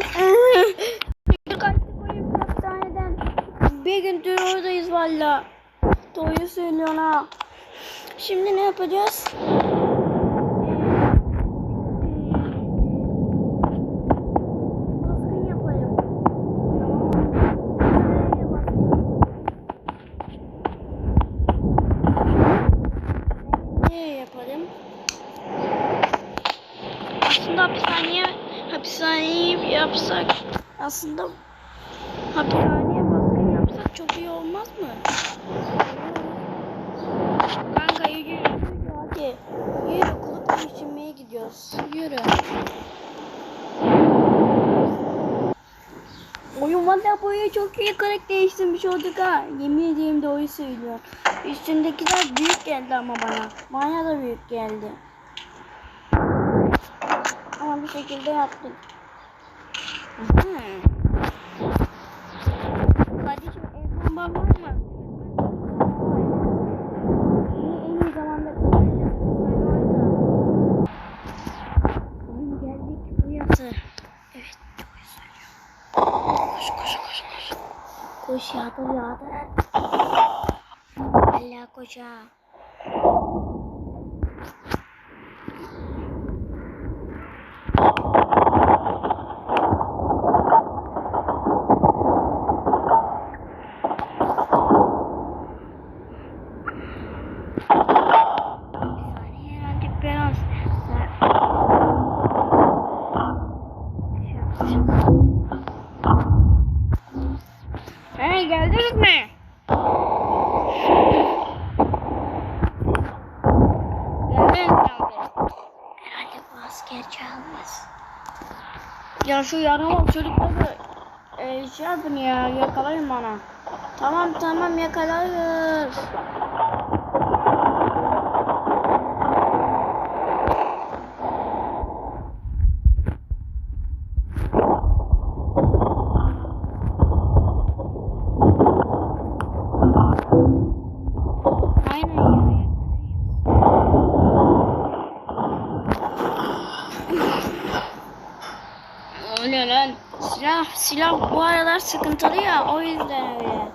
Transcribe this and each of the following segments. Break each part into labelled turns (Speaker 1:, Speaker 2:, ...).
Speaker 1: Bir. Bir gündür oradayız valla. Doğruyu söylüyorsun ha. Şimdi ne yapacağız? Baskın yapalım. Nereye baskın? Nereye yapalım? Aslında hapishaneye hapishaneyi yapsak aslında hapishaneye baskın yapsak çok iyi olmaz mı? Kanka yürü yürü hadi. Yürü kulüp değiştirmeye gidiyoruz. Yürü. Oyun valla boyu çok iyi karakter değiştirmiş olduk ha. Yemin ediyorum doğru söylüyor. Üstündekiler büyük geldi ama bana. Bana da büyük geldi. Ama bir şekilde yaptık. Aha. Yağdır. Allah koş asker çalmaz. Ya şu yaramaz çocukları e, şey yapın ya yakalayın bana. Tamam tamam yakalarız. Aynen ya. Öyle lan. Silah, silah bu aralar sıkıntılı ya. O yüzden öyle.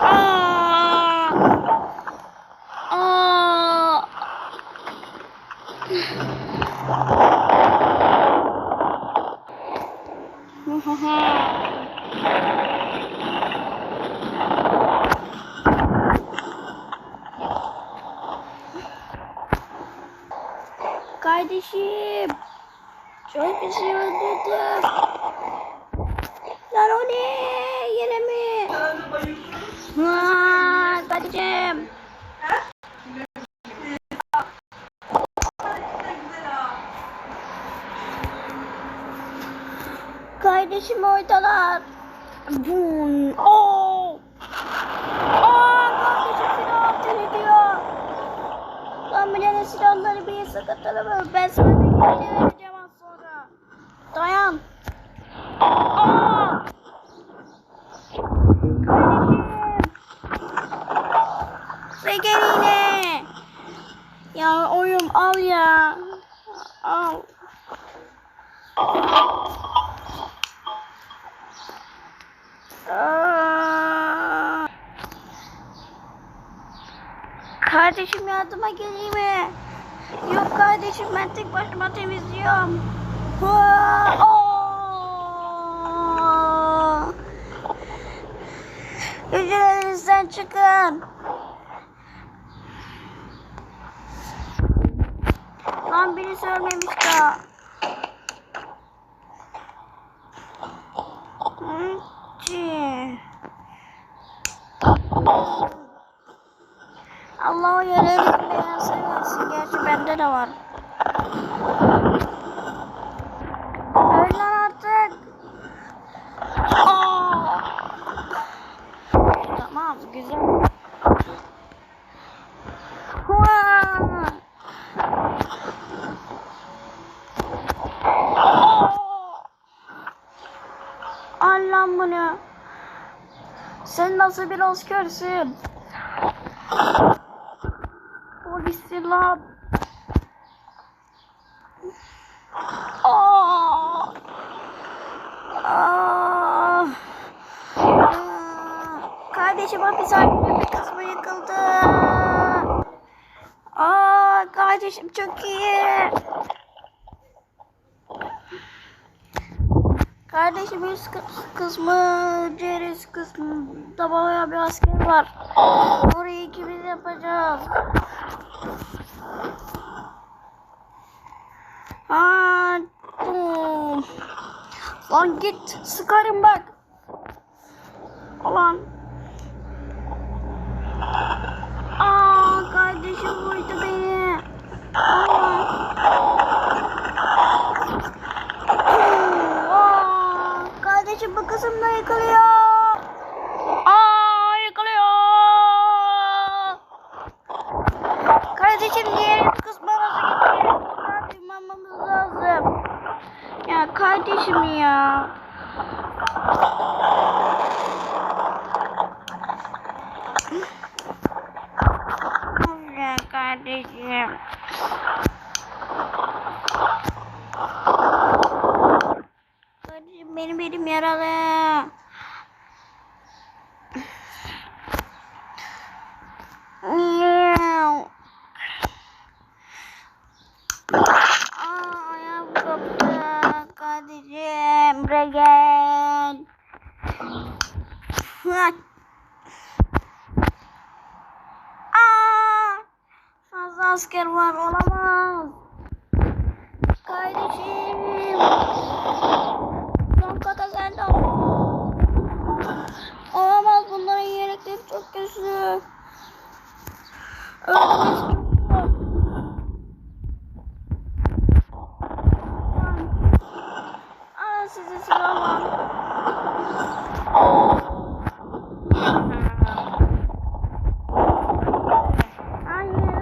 Speaker 1: Aa! Aa! Kardeşim. Şey öldürdüm. Lan o ne? Yine mi? Aa, kardeşim. Kardeşim oradalar. Bum. Oo. Aa, kardeşim silah ateş ediyor. Lan bu silahları bir sakatalım. Ben sana bir geri vereceğim az sonra. Dayan. Aa! Kardeşim. Ve gel yine. Ya oyun al ya. Al. Aa! Kardeşim yardıma geleyim mi? Yok kardeşim ben tek başıma temizliyorum. Hücrelerinizden çıkın. Lan birisi ölmemiş daha. Bende de var. Tamam güzel. Hua! Al lan bunu. Sen nasıl bir askersin? Polissin lan. Bir kısmı yıkıldı. Aa kardeşim çok iyi. Kardeşim üst kı- kısmı, diğer üst kısmında bayağı bir asker var. Orayı ikimiz yapacağız. Aa. Lan git sıkarım bak. Ulan. Aa kardeşim vurdu beni. Aa. Aa, kardeşim bu kısımda yıkılıyor. Aa yıkılıyor. Kardeşim diğer kısmı nasıl? Buradan tırmanmamız lazım. Ya kardeşim. Ya kardeşim. Kardeşim asker var olamaz. Kardeşim. Son kata sen de ol. Olamaz bunların yelekleri çok güçlü. Ölmesi çok zor. Aa size silah var. Hayır.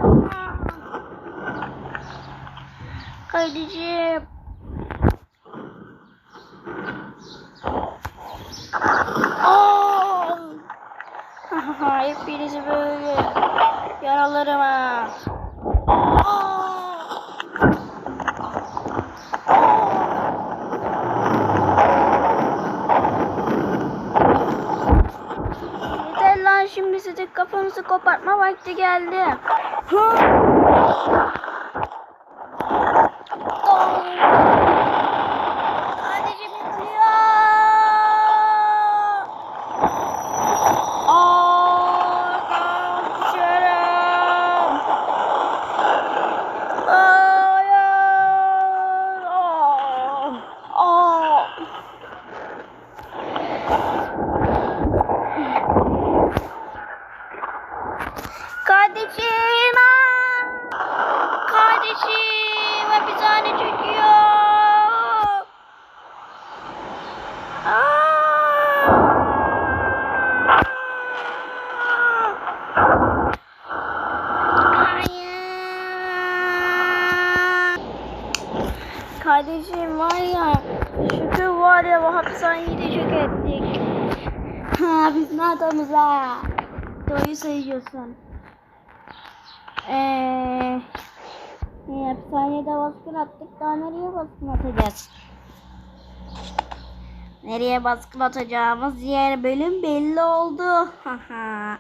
Speaker 1: Aa! Hepinizi böyle yaralarım ha. Yeter lan şimdi size kafanızı kopartma vakti geldi. Hı. Kardeşim yıkılıyor. Aa, kardeşim. Hayır. Aa. Aa. Kardeşim. aa! Kardeşim hapishane çekiyor. Aa! Hayır. Kardeşim var ya şükür var ya bu hapishaneyi de çök ettik. Ha biz ha. Doğruyu söylüyorsun. Eee hapishanede baskın attık daha nereye baskın atacağız? Nereye baskın atacağımız yer bölüm belli oldu. Haha.